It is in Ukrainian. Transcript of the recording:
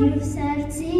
боль в серці.